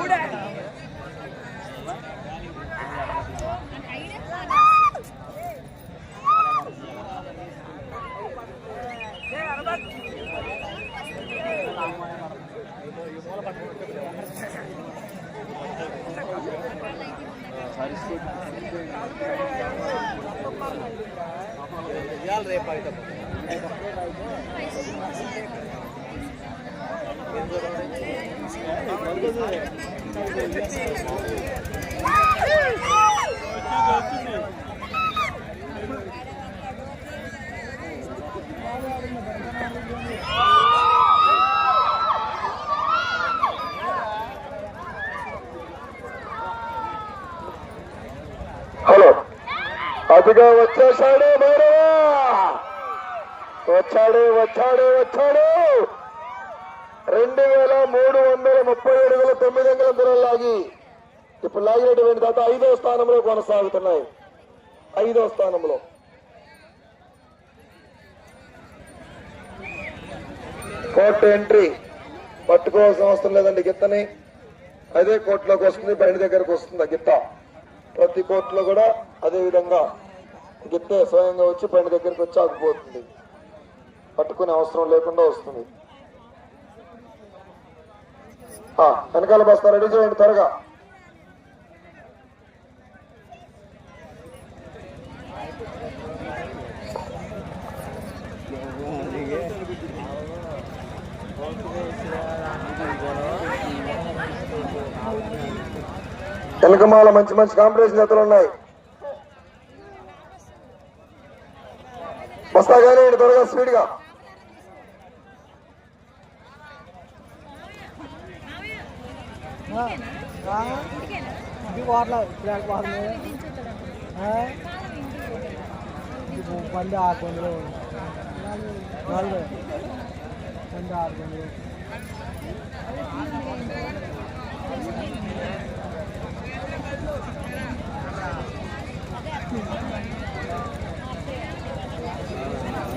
ஓட అదిగా వచ్చేసాడు భైరవా. వచ్చాడు వచ్చాడు వచ్చాడు. రెండు వేల మూడు వందల ముప్పై అడుగుల తొమ్మిది వందల దూరం లాగి ఇప్పుడు లాగినటువంటి తర్వాత ఐదో స్థానంలో కొనసాగుతున్నాయి. ఐదో స్థానంలో. Court entry. పట్టుకోవాల్సిన అవసరం లేదండి గిత్తని. అదే కోర్టులోకి వస్తుంది బయట దగ్గరకు వస్తుంది ఆ గిత్త. ప్రతి కోర్టులో కూడా అదే విధంగా గిత్తే స్వయంగా వచ్చి బండి దగ్గరికి వచ్చి ఆగిపోతుంది. పట్టుకునే అవసరం లేకుండా వస్తుంది. ఆ, వెనకాల బస్తా రెడీ చేయండి త్వరగా. వెనకమాల మంచి మంచి కాంపిటీషన్ జతలు ఉన్నాయి. వస్తా కానీ త్వరగా స్పీడ్గా ఇది వాడలా బ్లాక్ వాడలే బండి ఆరు కొందరు నాలుగు బండి ఆరు కొందరు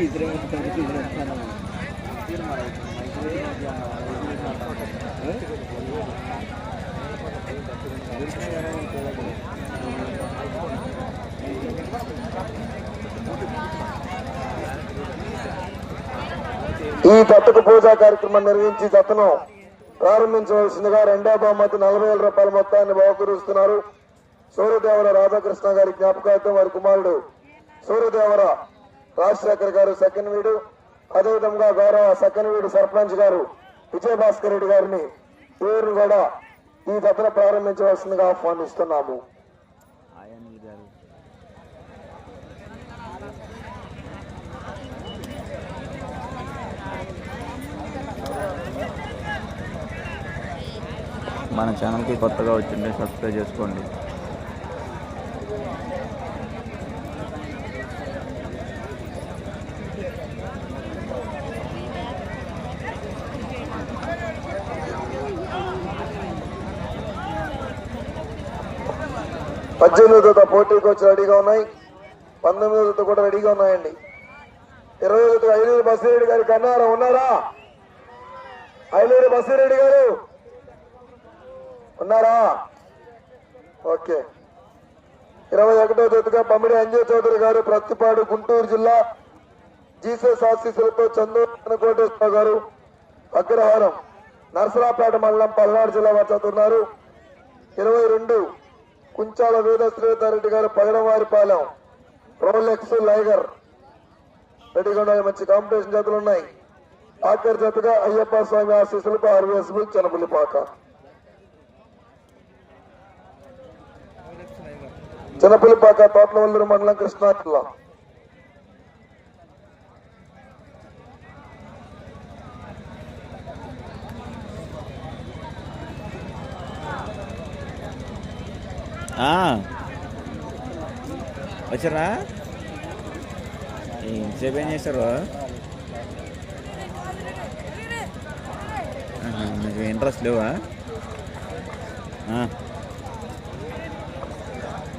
ఈ దత్తకు పూజా కార్యక్రమం నిర్వహించి దత్తను ప్రారంభించవలసిందిగా రెండో బహుమతి నలభై వేల రూపాయల మొత్తాన్ని బహుకరిస్తున్నారు. సూర్యదేవర రాధాకృష్ణ గారి జ్ఞాపకార్థం వారి కుమారుడు సూర్యదేవర రాజశేఖర్ గారు సెకండ్ వీడు అదేవిధంగా గౌరవ సెకండ్ వీడు సర్పంచ్ గారు విజయభాస్కర్ రెడ్డి గారిని పేరును కూడా ఈ దత్తన ప్రారంభించవలసిందిగా ఆహ్వానిస్తున్నాము. మన ఛానల్కి కొత్తగా వచ్చింటే సబ్స్క్రైబ్ చేసుకోండి. పద్దెనిమిది జత పోటీకి వచ్చి రెడీగా ఉన్నాయి. పంతొమ్మిది జత కూడా రెడీగా ఉన్నాయండి. ఇరవై జత ఐలూరు బసిరెడ్డి గారి కన్నారా ఉన్నారా? ఐలూరు బసిరెడ్డి గారు ఉన్నారా? ఓకే. ఇరవై ఒకటో తేదీగా పమ్మిడి అంజయ్ చౌదరి గారు ప్రత్తిపాడు గుంటూరు జిల్లా జీసస్ ఆశీస్సులతో చందూరు కోటేశ్వర గారు అగ్రహారం నర్సరాపేట మండలం పల్నాడు జిల్లా వచ్చుతున్నారు ఇరవై రెండు కుంచాల వీర రెడ్డి గారు పగడవారిపాలెం. రోలెక్స్ లైగర్. రెడ్డిగొండ మంచి కాంపిటీషన్ జతలు ఉన్నాయి. ఆఖరి జతగా అయ్యప్ప స్వామి ఆశీస్సులకు ఆర్వీఎస్బుల్ చెనపల్లిపాక చెనపల్లిపాక తోటలవల్లూరు మండలం కృష్ణా జిల్లా వచ్చారా? ఇంతసేపు ఏం ఆహా, మీకు ఇంట్రెస్ట్ లేవా.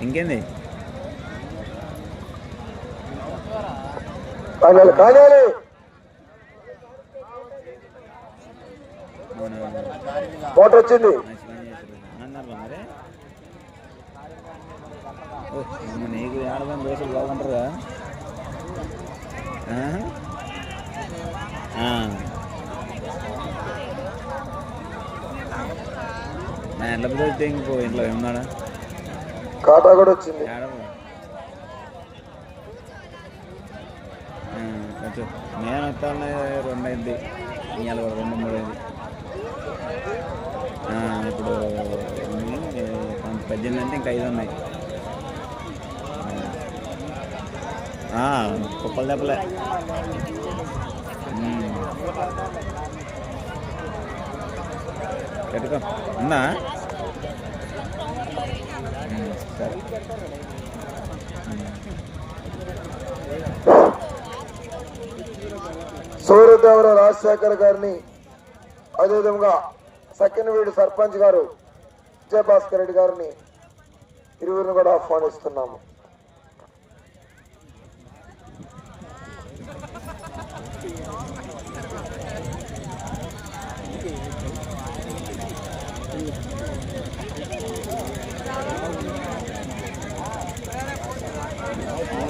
ఇంకేంది? మోటార్ వచ్చింది. చేశారు అన్నారు మరి నీకు ఆడదాం దోశలు? ఆ. నా ఇంట్లో పోతే ఇంకో ఇంట్లో ఏమన్నాడా? కాటా కూడా వచ్చింది కొంచెం నేను వస్తానే రెండు అయింది ఇవాళ రెండు మూడు అయింది ఇప్పుడు పద్దెనిమిది అంటే ఇంకా ఐదు ఉన్నాయి ఆ, కుప్పలు దెబ్బలే. పెట్టుకో. ఉందా? సరే సూర్యదేవర రాజశేఖర్ గారిని అదేవిధంగా సక్కినవీడు సర్పంచ్ గారు విజయభాస్కర్ రెడ్డి గారిని ఇరువురిని కూడా ఆహ్వానిస్తున్నాము.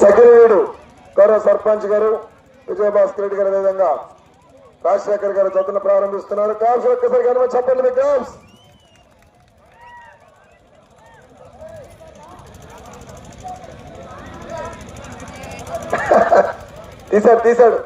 సకినవీడు గౌరవ సర్పంచ్ గారు విజయభాస్కర్ రెడ్డి గారు విధంగా రాజశేఖర్ గారు జతను ప్రారంభిస్తున్నారు. కాల్స్ ఒక్కసారి కనుమ చెప్పండి మీ కాల్స్ తీశాడు తీశాడు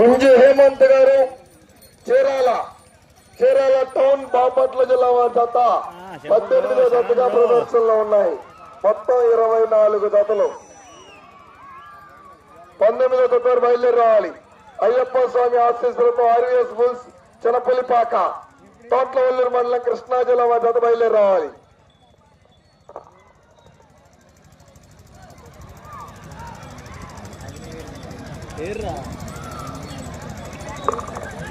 గుంజు హేమంత్ గారు చీరాల చీరాల టౌన్ బాపట్ల జిల్లా జత. పద్దెనిమిదో జతగా ప్రదర్శనలో ఉన్నాయి. మొత్తం ఇరవై నాలుగు జతలు. పంతొమ్మిదో తత్వారు బయలుదేరి రావాలి. అయ్యప్ప స్వామి ఆశీస్సులతో ఆర్వీఎస్ బుల్స్ చినపల్లిపాక తోట్లవల్లూరు మండలం కృష్ణా జిల్లా జత బయలుదేరి రావాలి. ఏర్రా.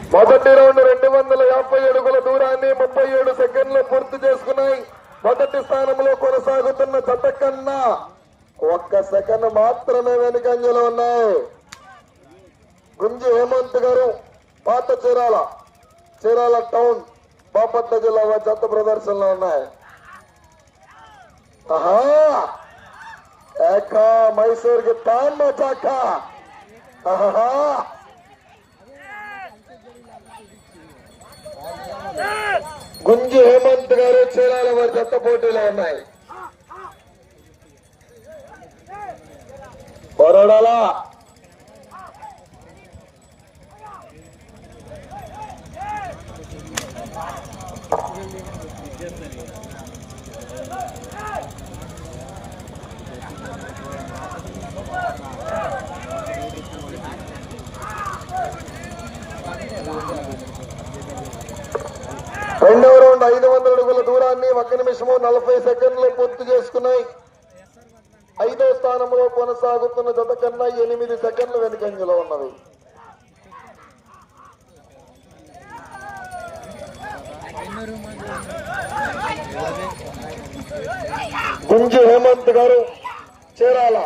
మొదటి రౌండ్ రెండు వందల యాభై అడుగుల దూరాన్ని ముప్పై ఏడు సెకండ్లు పూర్తి చేసుకున్నాయి. మొదటి స్థానంలో కొనసాగుతున్న జత కన్నా ఒక్క సెకండ్ మాత్రమే వెనుకంజలో ఉన్నాయి. గుంజి హేమంత్ గారు పాత చీరాల చీరాల టౌన్ బాపట్ల జిల్లా జత ప్రదర్శనలో ఉన్నాయి. ఆహా! ఏకా మైసూర్కి తాన్ మచాక ఆహా గుంజి హేమంత్ గారు చీరాల వారి జత పోటీలో ఉన్నాయి కొరడాల రెండవ రౌండ్ ఐదు వందల అడుగుల దూరాన్ని ఒక నిమిషము నలభై సెకండ్లు పూర్తి చేసుకున్నాయి. ఐదో స్థానంలో కొనసాగుతున్న జత కన్నా ఎనిమిది సెకండ్లు వెనుకంజలో ఉన్నవి. గుంజు హేమంత్ గారు చీరాల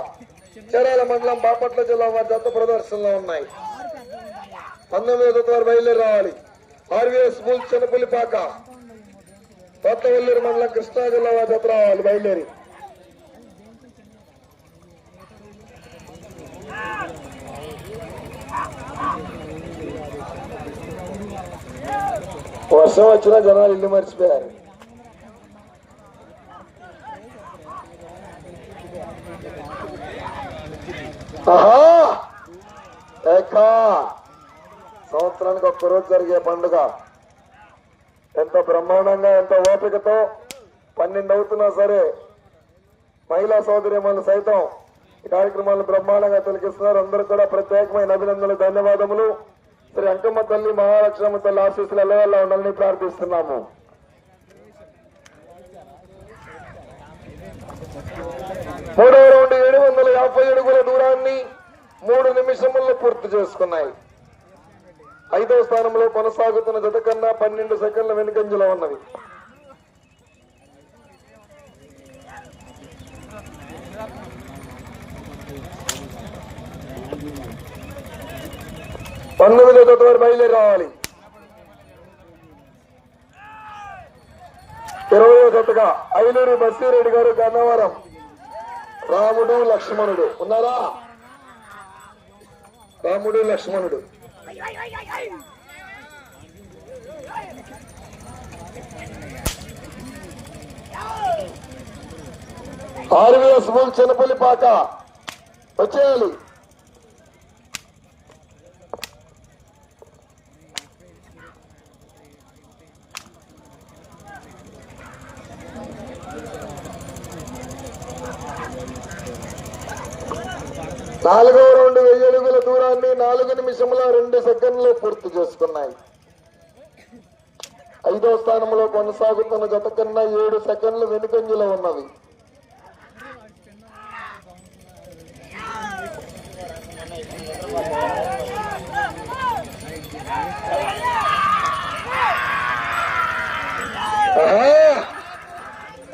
చీరాల మండలం బాపట్ల జిల్లా వారి జత ప్రదర్శనలో ఉన్నాయి. పంతొమ్మిదో వారు బయలుదేరి రావాలి. ఆర్వీఎస్ స్కూల్ చిన్నపులిపాక కొత్తవల్లూరు మండలం కృష్ణా జిల్లా వారి జత బయలుదేరి. వర్షం వచ్చినా జనాలు ఇల్లు మర్చిపోయారు. సంవత్సరానికి ఒక్కరోజు జరిగే పండుగ. ఎంత బ్రహ్మాండంగా ఎంత ఓపికతో పన్నెండు అవుతున్నా సరే మహిళా సోదరిమణులు సైతం ఈ కార్యక్రమాలను బ్రహ్మాండంగా తిలకిస్తున్నారు అందరూ కూడా ప్రత్యేకమైన అభినందనలు ధన్యవాదములు. శ్రీ అంకమ్మ తల్లి మహాలక్ష్మ తల్లి ఆశీస్సులు ఎల్లవెల్లా ఉండాలని ప్రార్థిస్తున్నాము. మూడవ రౌండ్ ఏడు వందల యాభై అడుగుల దూరాన్ని మూడు నిమిషముల్లో పూర్తి చేసుకున్నాయి. ఐదవ స్థానంలో కొనసాగుతున్న జత కన్నా పన్నెండు సెకండ్ల వెనుకంజలో ఉన్నవి పంతొమ్మిదో జత వారు బయలుదేరి రావాలి. ఇరవయో జతగా ఐలూరి బస్సీరెడ్డి గారు గన్నవరం. రాముడు లక్ష్మణుడు. ఉన్నారా? రాముడు లక్ష్మణుడు. ఆర్వీఎస్ బుల్ చిన్నపల్లి పాక వచ్చేయాలి. నాలుగవ రెండు వెయ్యి అడుగుల దూరాన్ని నాలుగు నిమిషముల రెండు సెకండ్లు పూర్తి చేసుకున్నాయి. ఐదో స్థానంలో కొనసాగుతున్న జత కన్నా ఏడు సెకండ్లు వెనుకంజలో ఉన్నవి.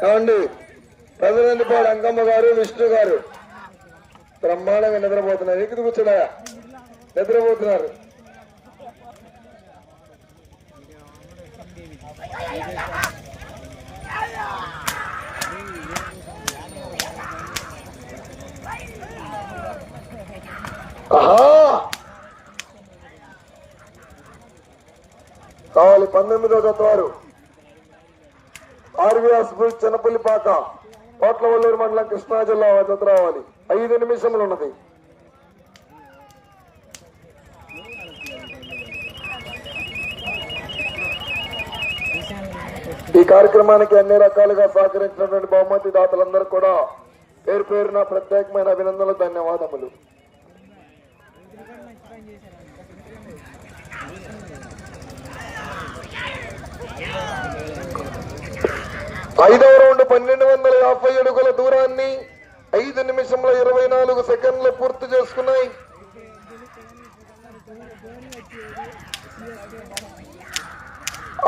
కావండి ఏమండి? ప్రజలందిపాడు అంకమ్మ గారు విష్ణు గారు. బ్రహ్మాండంగా నిద్రపోతున్నారు. ఎక్కడ కూర్చున్నాయా నిద్రపోతున్నారు. కావాలి పంతొమ్మిదో జత వారు ఆర్వీఎస్ బుల్ చిన్నపల్లిపాక కోట్లవల్లూరు మండలం కృష్ణా జిల్లా చదువు జత రావాలి. ఐదు నిమిషములు ఉన్నది ఈ కార్యక్రమానికి అన్ని రకాలుగా సహకరించినటువంటి బహుమతి దాతలందరూ కూడా పేరు పేరున ప్రత్యేకమైన అభినందనలు ధన్యవాదములు. ఐదవ రౌండ్ పన్నెండు వందల యాభై అడుగుల దూరాన్ని ఐదు నిమిషంలో ఇరవై నాలుగు సెకండ్లు పూర్తి చేసుకున్నాయి.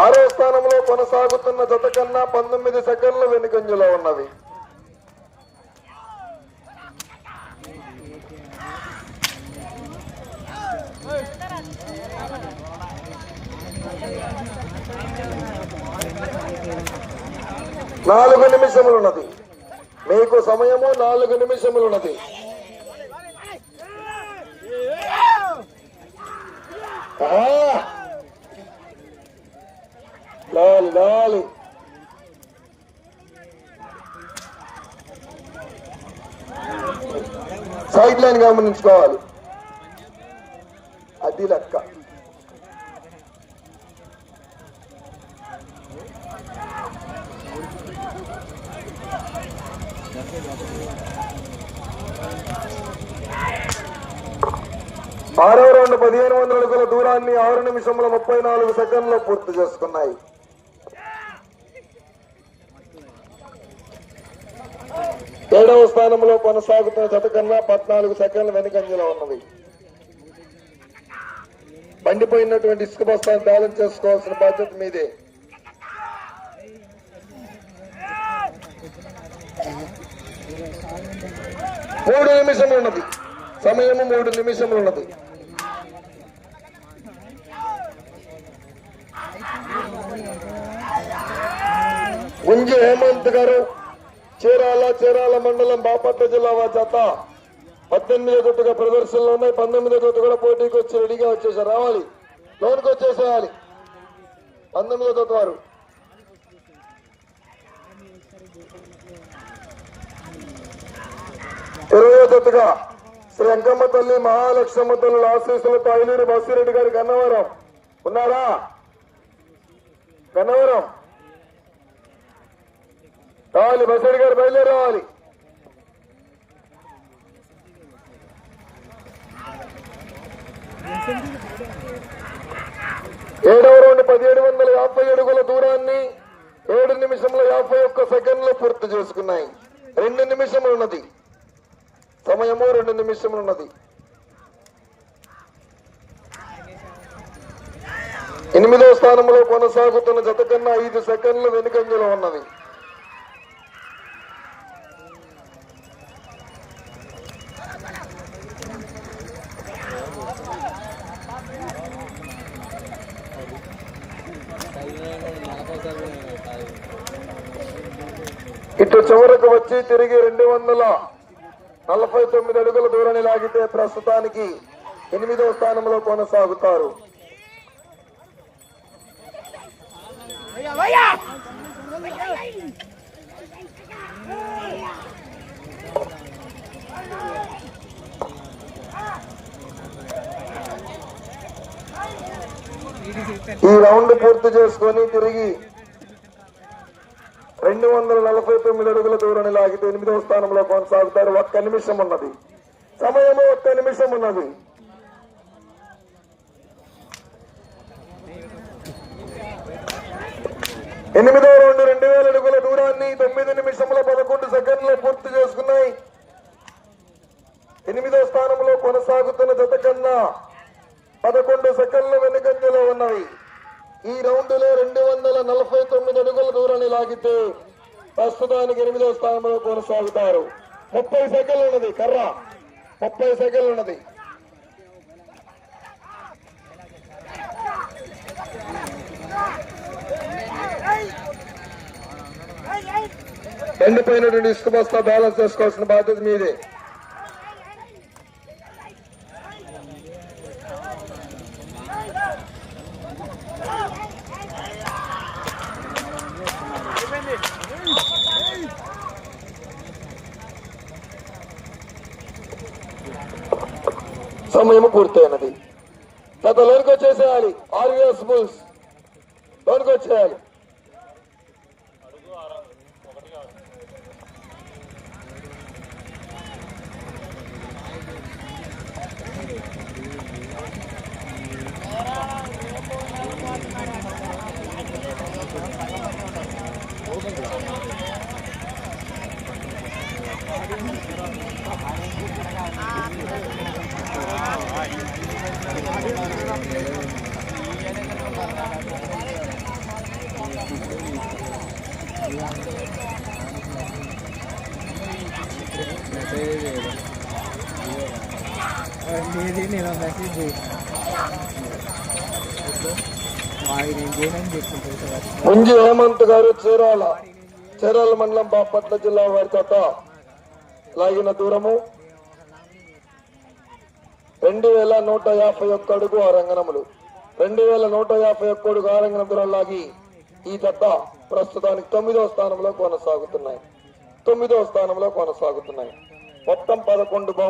ఆరో స్థానంలో కొనసాగుతున్న జత కన్నా పంతొమ్మిది సెకండ్లు వెనుకంజలో ఉన్నవి. నాలుగు నిమిషములు ఉన్నది మీకు సమయము నాలుగు నిమిషములు ఉన్నది ఆ! సైడ్ లైన్ గమనించుకోవాలి. అది లెక్క. ఆరో రౌండ్ పదిహేను వందల అడుగుల దూరాన్ని ఆరు నిమిషముల ముప్పై నాలుగు సెకండ్లో పూర్తి చేసుకున్నాయి. ఏడవ స్థానంలో కొనసాగుతున్న జత కన్నా పద్నాలుగు సెకండ్ల వెనుకంజలో ఉన్నది పండిపోయినటువంటి ఇసుక బస్తాన్ని బ్యాలెన్స్ చేసుకోవాల్సిన బాధ్యత మీదే. మూడు నిమిషములు ఉన్నది సమయము మూడు నిమిషములు ఉన్నది గుంజి హేమంత్ గారు చీరాల చీరాల మండలం బాపట్ల జిల్లా వాచేత జత పద్దెనిమిదో జట్టుగా ప్రదర్శనలో ఉన్నాయి. పంతొమ్మిదో జట్టు కూడా పోటీకి వచ్చి రెడీగా వచ్చేసారు. రావాలి. లోన్కి వచ్చేసేయాలి. పంతొమ్మిదో జట్టు వారు. ఇరవై జట్టుగా శ్రీ అంకమ్మ తల్లి మహాలక్ష్మ తల్లి ఆశీస్సులతో ఐలూరు బసిరెడ్డి గారి గన్నవరం. ఉన్నారా? గన్నవరం. రావాలి బసిరెడ్డి గారు బయలుదేరి రావాలి ఏడవ రౌండ్ పదిహేడు వందల యాభై అడుగుల దూరాన్ని ఏడు నిమిషంలో యాభై ఒక్క సెకండ్లు పూర్తి చేసుకున్నాయి. రెండు నిమిషములు ఉన్నది సమయము రెండు నిమిషములు ఉన్నది ఎనిమిదో స్థానంలో కొనసాగుతున్న జత కన్నా ఐదు సెకండ్లు వెనుకంజలో ఉన్నది. ఇటు చివరకు వచ్చి తిరిగి రెండు వందల నలభై తొమ్మిది అడుగుల దూరాన్ని లాగితే ప్రస్తుతానికి ఎనిమిదో స్థానంలో కొనసాగుతారు. ఈ రౌండ్ పూర్తి చేసుకొని తిరిగి రెండు వందల నలభై తొమ్మిది అడుగుల దూరాన్ని లాగితే ఎనిమిదవ స్థానంలో కొనసాగుతారు. ఒక్క నిమిషం ఉన్నది. సమయము ఒక్క నిమిషం ఉన్నది. ఎనిమిదవ రౌండ్ రెండు వేల అడుగుల దూరాన్ని తొమ్మిది నిమిషముల పదకొండు సెకండ్లు పూర్తి చేసుకున్నాయి. ఎనిమిదో స్థానంలో కొనసాగుతున్న జత కన్నా పదకొండు సెకండ్ల వెనుకంజలో ఉన్నవి. ఈ రౌండ్లో రెండు వందల నలభై తొమ్మిది అడుగుల దూరాన్ని లాగితే ప్రస్తుతానికి ఎనిమిదో స్థానంలో కొనసాగుతారు. ముప్పై సెకండ్లు ఉన్నది కర్ర. ముప్పై సెకండ్లు ఉన్నది. ఎండిపోయినటువంటి ఇసుక బస్తా బ్యాలెన్స్ చేసుకోవాల్సిన బాధ్యత మీదే. సమయం పూర్తయినది. గత లోనికి వచ్చేసేయాలి. ఆర్యుఎస్ బుల్స్ లోనికి వచ్చేయాలి. లేదు నేను మెసేజ్ వాడికి ముంజి హేమంత్ గారు చీరాల చీరాల మండలం బాపట్ల జిల్లా వారి చేత లాగిన దూరము. రెండు వేల నూట యాభై ఒక్క అడుగు ఆరంగణములు రెండు వేల నూట యాభై ఒక్క అడుగు ఆరంగణం దూరం లాగి ఈ జత ప్రస్తుతానికి తొమ్మిదవ స్థానంలో కొనసాగుతున్నాయి. తొమ్మిదవ స్థానంలో కొనసాగుతున్నాయి. మొత్తం పదకొండు బహుమతులు